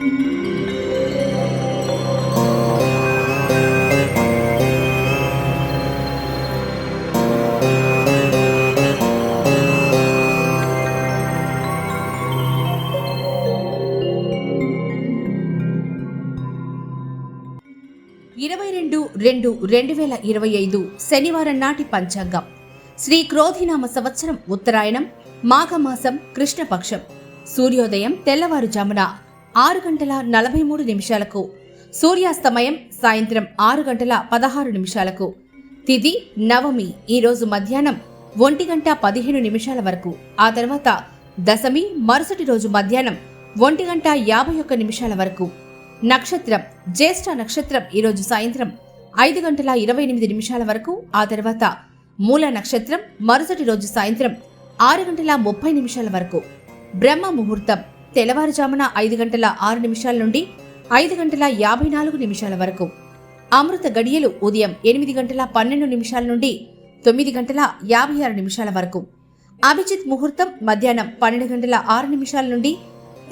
ఇరవై రెండు రెండు రెండు వేల ఇరవై ఐదు శనివారం నాటి పంచాంగం. శ్రీ క్రోధినామ సంవత్సరం ఉత్తరాయణం మాఘమాసం కృష్ణపక్షం. సూర్యోదయం తెల్లవారుజామున ఆరు గంటల నలభై మూడు నిమిషాలకు. సూర్యాస్తమయం సాయంత్రం ఆరు గంటల పదహారు నిమిషాలకు. తిది నవమి ఈరోజు మధ్యాహ్నం ఒంటి గంట పదిహేను నిమిషాల వరకు. ఆ తర్వాత దశమి మరుసటి రోజు మధ్యాహ్నం ఒంటి గంట యాభై ఒక్క నిమిషాల వరకు. నక్షత్రం జ్యేష్ఠ నక్షత్రం ఈరోజు సాయంత్రం ఐదు గంటల ఇరవై ఎనిమిది నిమిషాల వరకు. ఆ తర్వాత మూల నక్షత్రం మరుసటి రోజు సాయంత్రం ఆరు గంటల ముప్పై నిమిషాల వరకు. బ్రహ్మ ముహూర్తం తెల్లవారుజామున ఐదు గంటల ఆరు నిమిషాల నుండి ఐదు గంటల యాభై నాలుగు నిమిషాల వరకు. అమృత గడియలు ఉదయం ఎనిమిది గంటల పన్నెండు నిమిషాల నుండి తొమ్మిది గంటల యాభై ఆరు నిమిషాల వరకు. అభిజిత్ ముహూర్తం మధ్యాహ్నం పన్నెండు గంటల ఆరు నిమిషాల నుండి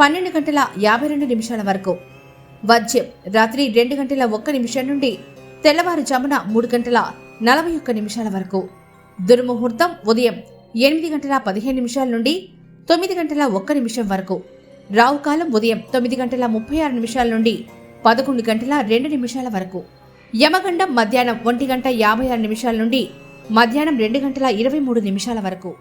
పన్నెండు గంటల యాభై రెండు నిమిషాల వరకు. వజ్యం రాత్రి రెండు గంటల ఒక్క నిమిషం నుండి తెల్లవారుజామున మూడు గంటల నలభై ఒక్క నిమిషాల వరకు. దుర్ముహూర్తం ఉదయం ఎనిమిది గంటల పదిహేను నిమిషాల నుండి తొమ్మిది గంటల ఒక్క నిమిషం వరకు. రావుకాలం ఉదయం తొమ్మిది గంటల ముప్పై ఆరు నిమిషాల నుండి పదకొండు గంటల రెండు నిమిషాల వరకు. యమగండం మధ్యాహ్నం ఒంటి గంట యాభై ఆరు నిమిషాల నుండి మధ్యాహ్నం రెండు గంటల ఇరవై మూడు నిమిషాల వరకు.